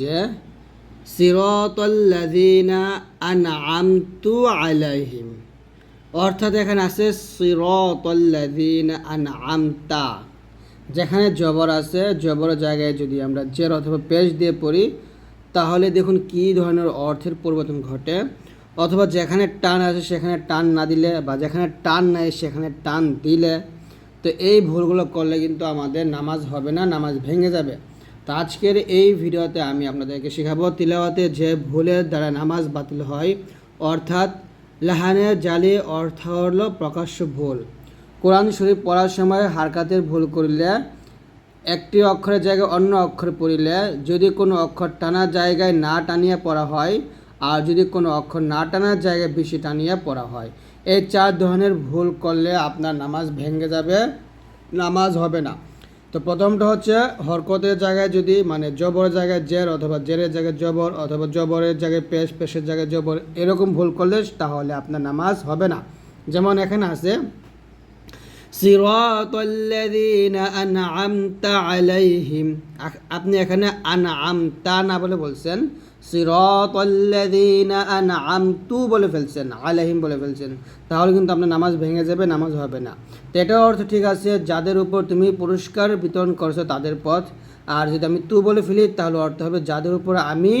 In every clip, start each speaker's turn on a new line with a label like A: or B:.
A: যে আলাইহিম অর্থাৎ এখানে আছে আনআমতা যেখানে জবর আছে জবরের জায়গায় যদি আমরা জের অথবা পেশ দিয়ে পড়ি, তাহলে দেখুন কি ধরনের অর্থের পরিবর্তন ঘটে। অথবা যেখানে টান আছে, সেখানে টান না দিলে বা যেখানে টান নাই, সেখানে টান দিলে। তো এই ভুলগুলো করলে কিন্তু আমাদের নামাজ হবে না, নামাজ ভেঙে যাবে। তো আজকের এই ভিডিওতে আমি আপনাদেরকে শেখাবো তিলাওয়াতে যে ভুলের দ্বারা নামাজ বাতিল হয়, অর্থাৎ লাহানের জালি অর্থ হলো প্রকাশ্য ভুল। কোরআন শরীফ পড়ার সময় হারকাতের ভুল করিলে, একটি অক্ষরের জায়গায় অন্য অক্ষর পড়িলে, যদি কোনো অক্ষর টানা জায়গায় না টানিয়ে পড়া হয়, আর যদি কোনো অক্ষর না টানার জায়গায় বেশি টানিয়ে পড়া হয়, এই চার ধরনের ভুল করলে আপনার নামাজ ভেঙে যাবে, নামাজ হবে না। তো প্রথমটা হচ্ছে হরকতের জায়গায় যদি মানে জবরের জায়গায় জের অথবা জেরের জায়গায় জবর অথবা জবরের জায়গায় পেশ, পেশের জায়গায় জবর এরকম ভুল করলে তাহলে আপনার নামাজ হবে না। যেমন এখানে আছে আপনি এখানে আনা আমতা না বলে বলছেন আনআমতু বলে ফেলছেন, আলাইহিম বলে ফেলছেন। তাহলে কিন্তু আপনার নামাজ ভেঙে যাবে, নামাজ হবে না। তো অর্থ ঠিক আছে, যাদের উপর তুমি পুরস্কার বিতরণ করছ তাদের পথ। আর যদি আমি তু বলে ফেলি, তাহলে অর্থ হবে যাদের উপর আমি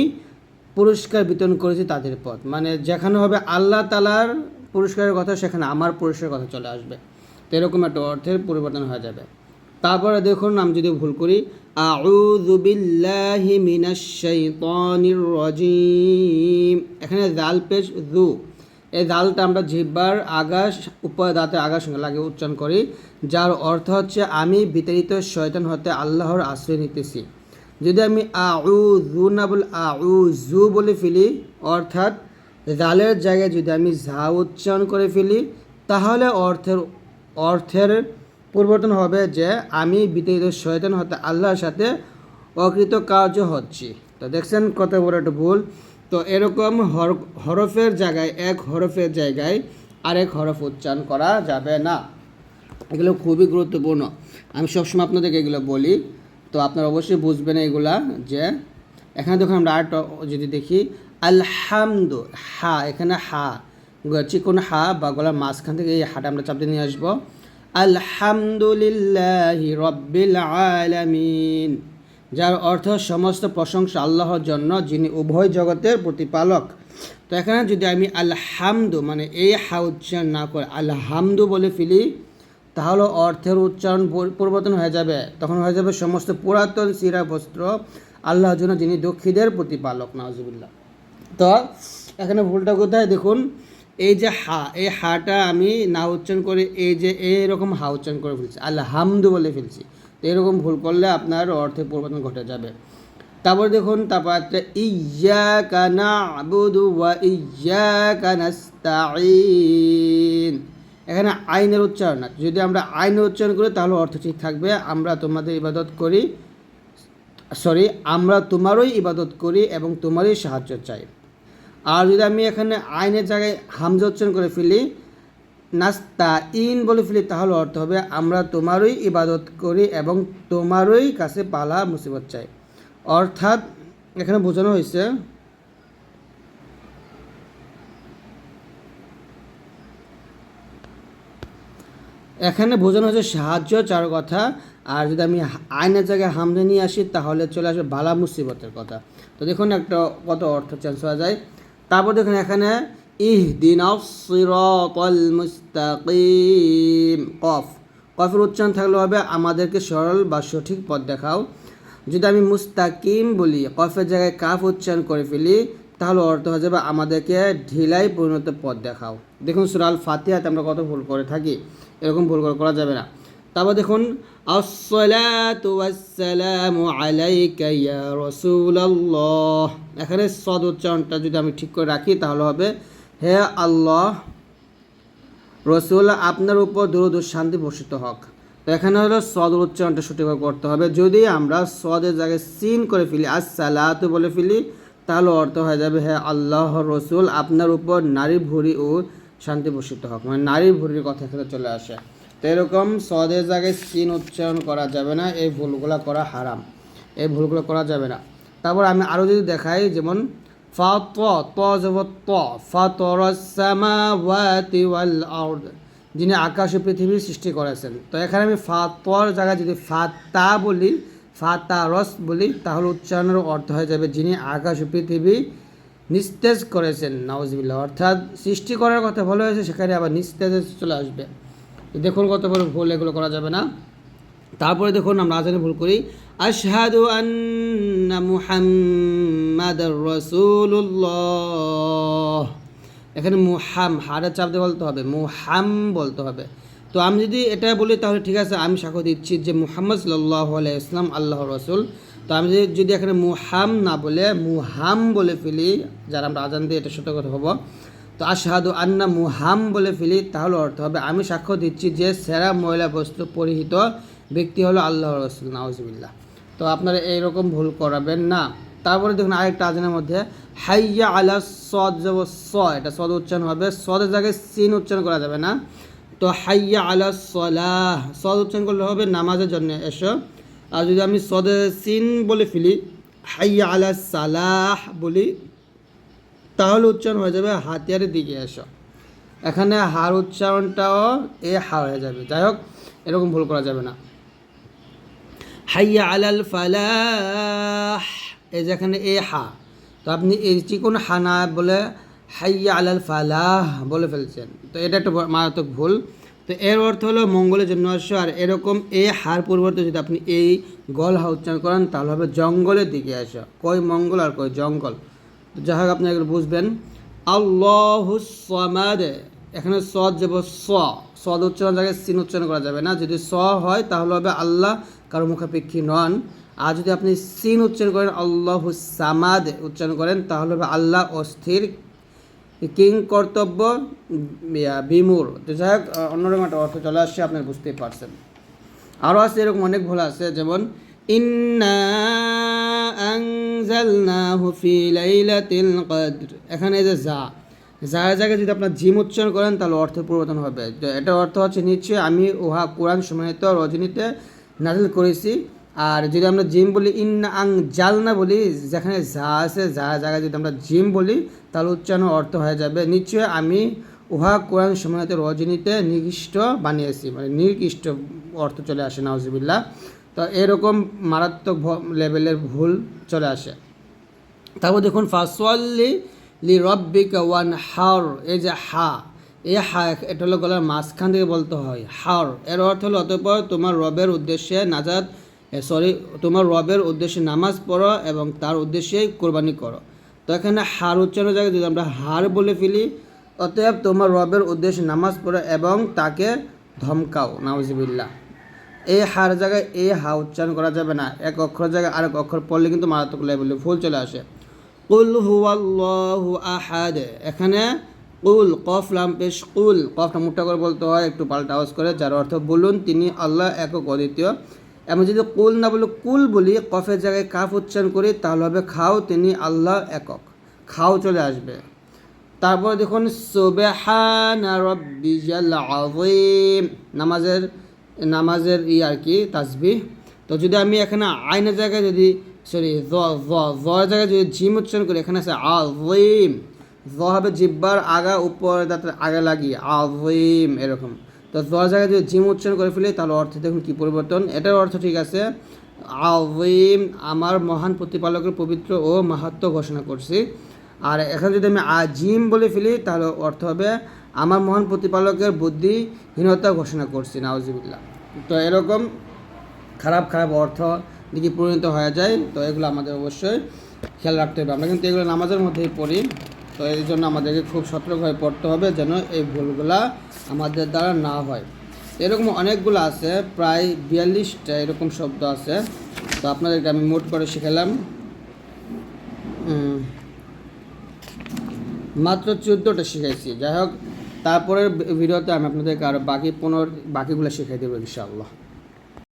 A: পুরস্কার বিতরণ করেছি তাদের পথ। মানে যেখানে হবে আল্লাহ তালার পুরস্কারের কথা, সেখানে আমার পুরস্কারের কথা চলে আসবে। তো এরকম একটা অর্থের পরিবর্তন হয়ে যাবে। তারপরে দেখুন, আমি যদি ভুল করি, আউযু বিল্লাহি মিনাশ শাইতানির রাজিম। এখানে জাল পেশ জু এই জালটা আমরা জিহ্বার আগাস উপর দাঁতে আগার সঙ্গে লাগিয়ে উচ্চারণ করি, যার অর্থ হচ্ছে, আমি বিতাড়িত শয়তান হতে আল্লাহর আশ্রয় নিতেছি। যদি আমি আউ না বলে আউ জু বলে ফেলি, অর্থাৎ জালের জায়গায় যদি আমি ঝা উচ্চারণ করে ফেলি, তাহলে অর্থের অর্থের পরিবর্তন হবে যে আমি বিতাড়িত শয়তান হতে আল্লাহর সাথে অকৃত কার্য হচ্ছি। তো দেখছেন কত বড় একটা ভুল। তো এরকম হর, হরফের জায়গায়, এক হরফের জায়গায় আরেক হরফ উচ্চারণ করা যাবে না। এগুলো খুবই গুরুত্বপূর্ণ। আমি সবসময় আপনাদেরকে এগুলো বলি। তো আপনারা অবশ্যই বুঝবেন এগুলা যে এখানে দেখুন আমরা আর যদি দেখি, আলহামদু, হা, এখানে হা, চিকন হা বা গলার মাঝখান থেকে এই হাটা আমরা চাপতে নিয়ে আসব। আলহামদুলিল্লাহ রব্বিল আলামিন। যার অর্থ সমস্ত প্রশংসা আল্লাহর জন্য, যিনি উভয় জগতের প্রতিপালক। তো এখানে যদি আমি আলহামদু মানে এই হা উচ্চারণ না করে আলহামদু বলে ফেলি, তাহলে অর্থের উচ্চারণ পরিবর্তন হয়ে যাবে। তখন হয়ে যাবে সমস্ত পুরাতন সিরা বস্ত্র, আল্লাহর জন্য যিনি দুঃখীদের প্রতিপালক নাজুবিল্লাহ তো এখানে ভুলটা কোথায়? দেখুন এই যে হা, এই হাটা আমি না উচ্চারণ করে এই যে এইরকম হা উচ্চারণ করে ফেলছি। আল্লাহ হামদু বলে ফেলছি। তো এরকম ভুল করলে আপনার অর্থের পরিবর্তন ঘটে যাবে। তারপর দেখুন, তারপর একটা ইয়া কানা আবুদু ওয়া ইয়া কানাস্তাইন এখানে আইনের উচ্চারণ আছে। যদি আমরা আইনের উচ্চারণ করি, তাহলে অর্থ ঠিক থাকবে। আমরা তোমাদের ইবাদত করি সরি আমরা তোমারই ইবাদত করি এবং তোমারই সাহায্য চাই। আর যদি আমি এখানে আইনের জায়গায় হামজা উচ্চারণ করে ফেলি, নাস্তা ইন বলে ফেলি, তাহলে অর্থ হবে আমরা তোমারই ইবাদত করি এবং তোমারই কাছে পালা মুসিবত চাই। অর্থাৎ এখানে বোঝানো হয়েছে, এখানে বোঝানো হচ্ছে সাহায্য চার কথা, আর যদি আমি আইনের জায়গায় হামজা নিয়ে আসি, তাহলে চলে আসবে বালা মুসিবতের কথা। তো দেখুন একটা কত অর্থ চেঞ্জ হয়ে যায়। তারপর দেখুন এখানে ইহ দিন কফ। কফের উচ্চারণ থাকলে হবে, আমাদেরকে সরল বা সঠিক পথ দেখাও। যদি আমি মুস্তাকিম বলি, কফের জায়গায় কাফ উচ্চারণ করে ফেলি, তাহলে অর্থ হয়ে যাবে, আমাদেরকে ঢিলাই পরিণত পথ দেখাও। দেখুন, সুরাল ফাতিহাতে আমরা কত ভুল করে থাকি, এরকম ভুল করে করা যাবে না। তারপর দেখুন এখানে সদ উচ্চারণটা যদি আমি ঠিক করে রাখি, তাহলে হবে, হে আল্লাহ, রসুল, আপনার উপর দুরুদ শান্তি বর্ষিত হোক। তো এখানে হলো সদের উচ্চারণটা সঠিকভাবে করতে হবে। যদি আমরা সদের জায়গায় সিন করে ফেলি আর সালাত বলে ফেলি, তাহলে অর্থ হয়ে যাবে হ্যাঁ আল্লাহ, রসুল, আপনার উপর নারী ভুরি ও শান্তি বর্ষিত হোক। মানে নারী ভুরির কথা এখানে চলে আসে। তো এরকম সদের জায়গায় সিন উচ্চারণ করা যাবে না, এই ভুলগুলো করা হারাম। এই ভুলগুলো করা যাবে না। তারপর আমি আরও যদি দেখাই, যেমন, ফা যাব ত। যিনি আকাশ ও পৃথিবীর সৃষ্টি করেছেন। তো এখানে আমি ফা তর জায়গায় যদি ফা, তা বলি, ফা, তা, রস বলি, তাহলে উচ্চারণের অর্থ হয়ে যাবে যিনি আকাশ ও পৃথিবী নিস্তেজ করেছেন। নাউজবিল্লা অর্থাৎ সৃষ্টি করার কথা ভালো হয়েছে, সেখানে আবার নিস্তেজে চলে আসবে। দেখুন কত বড় ভুল এগুলো করা যাবে না। তারপরে দেখুন আমরা আজানে ভুল করি, আশহাদু আন্না মুহাম্মাদার রাসূলুল্লাহ। এখানে মুহাম হাড়ে চাপ দিয়ে বলতে হবে, মুহাম বলতে হবে। তো আমি যদি এটা বলি তাহলে ঠিক আছে, আমি সাক্ষ্য দিচ্ছি যে মুহাম্মদ সাল্লাহ ইসলাম আল্লাহ রসুল। তো আমি যদি যদি এখানে মুহাম না বলে, মুহাম বলে ফেলি, যারা আমরা আজান দিয়ে এটা সতর্ক হব তো আশহাদু আন্না মুহাম বলে ফেলি, তাহলে অর্থ হবে, আমি সাক্ষ্য দিচ্ছি যে সেরা মহিলা বস্তু পরিহিত ব্যক্তি হলো আল্লাহ রসুল, নাউজবিল্লাহ। তো আপনারা এইরকম ভুল করাবেন না। তারপরে দেখুন আরেকটা আজানের মধ্যে, হাইয়া আলা সদ যাব স, এটা সদ উচ্চারণ হবে, সদের জায়গায় সিন উচ্চারণ করা যাবে না। তো হাইয়া আলা সলাহ, সদ উচ্চারণ করলে হবে নামাজের জন্য, এসো। আর যদি আমি সদে সিন বলে ফেলি, হাইয়া আলা সালাহ বলি তাহলে উচ্চারণ হয়ে যাবে হাতিয়ারের দিকে এসো। এখানে হার উচ্চারণটাও এ হা হয়ে যাবে। যাই হোক, এরকম ভুল করা যাবে না। হাইয়া আলাল ফালাহ, এই যেখানে এ হা। তো আপনি এই চিকন হা না বলে হাইয়া আলাল ফালাহ বলে ফেলছেন। তো এটা একটা মারাত্মক ভুল। তো এর অর্থ হলো মঙ্গলের জন্য আসো, আর এরকম এ হার পরিবর্তে যদি আপনি এই গল হা উচ্চারণ করেন, তাহলে হবে জঙ্গলের দিকে আসো। কই মঙ্গল আর কই জঙ্গল? যাই হোক আপনি এগুলো বুঝবেন। আল্লাহুসমাদ এখানে সদ যাব স। সদ উচ্চারণ জায়গায় সিন উচ্চারণ করা যাবে না। যদি স হয় তাহলে হবে আল্লাহ, কারও মুখাপেক্ষী নন। আর যদি আপনি সিন উচ্চারণ করেন আল্লাহুসামাদ উচ্চারণ করেন, তাহলে হবে আল্লাহ অস্থির, কিং কর্তব্য বিমূর। তো যাই হোক অন্যরকম একটা অর্থ চলে আসছে, আপনি বুঝতেই পারছেন। আরও আছে এরকম অনেক ভুল আছে, যেমন এখানে যে যা, যার জায়গায় যদি আপনার জিম উচ্চারণ করেন, তাহলে অর্থ পরিবর্তন হবে। এটা অর্থ হচ্ছে নিশ্চয়ই আমি উহা কোরআন সময়ত রজনীতে নাজিল করেছি। আর যদি আমরা জিম বলি, ইন্না আং জাল না বলি, যেখানে যা আছে যা জায়গায় যদি আমরা জিম বলি, তাহলে উচ্চারণ অর্থ হয়ে যাবে, নিশ্চয়ই আমি উহা কোরআন সময়ত রজনীতে নির্দিষ্ট বানিয়েছি। মানে নির্দিষ্ট অর্থ চলে আসে নাউজিবিল্লা তো এরকম মারাত্মক লেভেলের ভুল চলে আসে। তারপর দেখুন, ফাসওয়াল্লি লি রব্বিকা ওয়ান হার এই যে হা, এই হা এটা হলো গলার মাঝখান থেকে বলতে হয়, হার। এর অর্থ হলো, অতঃপর তোমার রবের উদ্দেশ্যে নাজাদ সরি তোমার রবের উদ্দেশ্যে নামাজ পড়ো এবং তার উদ্দেশ্যে কোরবানি করো। তো এখানে হার উচ্চারণের জায়গায় যদি আমরা হার বলে ফেলি, অতএব তোমার রবের উদ্দেশ্যে নামাজ পড়ো এবং তাকে ধমকাও, নাউজিবিল্লাহ। এই হার জায়গায় এই হা উচ্চারণ করা যাবে না। এক অক্ষর জায়গায় আরেক অক্ষর পড়লে কিন্তু মারাত্মক লেভেলে ভুল চলে আসে। কুল হুয়াল্লাহু আহাদ। এখানে কুল, কফ, লাম, পেশ, কুল। কফটা মুঠা করে বলতে হয়, একটু পাল্টা আওয়াজ করে, যার অর্থ বলুন তিনি আল্লাহ একক অদ্বিতীয়। এমন যদি কুল না বলে, কুল বলি, কফের জায়গায় কাফ উচ্চারণ করি, তাহলে হবে খাও তিনি আল্লাহ একক। খাও চলে আসবে। তারপর দেখুন, সুবহানা রাব্বিয়াল আযীম। নামাজের নামাজের ই আর কি, তাজবি। তো যদি আমি এখানে আইনের জায়গায় যদি সরি জ জ জায়গায় যদি জিম উচ্চারণ করি, এখানে আছে আযীম। জ হবে জিব্বার আগা, উপর দাঁতের আগে লাগিয়ে আযীম, এরকম। তো জর জায়গায় যদি জিম উচ্চারণ করে ফেলি, তাহলে অর্থ দেখুন কী পরিবর্তন। এটার অর্থ ঠিক আছে, আযীম আমার মহান প্রতিপালকের পবিত্র ও মাহাত্ম ঘোষণা করছি। আর এখানে যদি আমি আজিম বলে ফেলি, তাহলে অর্থ হবে আমার মহান প্রতিপালকের বুদ্ধিহীনতা ঘোষণা করছি নাউজিবিল্লা তো এরকম খারাপ খারাপ অর্থ দিকে পরিণত হয়ে যায়, তো এগুলো আমাদের অবশ্যই খেয়াল রাখতে হবে। আমরা কিন্তু এগুলো নামাজের মধ্যেই পড়ি, তো এই জন্য আমাদেরকে খুব সতর্কভাবে পড়তে হবে যেন এই ভুলগুলা আমাদের দ্বারা না হয়। এরকম অনেকগুলো আছে, প্রায় বিয়াল্লিশটা এরকম শব্দ আছে। তো আপনাদেরকে আমি মোট করে শিখালাম। মাত্র চোদ্দোটা শিখাইছি। যাই হোক তারপরের ভিডিওতে আমি আপনাদেরকে আরও বাকি পনেরো বাকিগুলো শিখাই দেবো ইনশাআল্লাহ।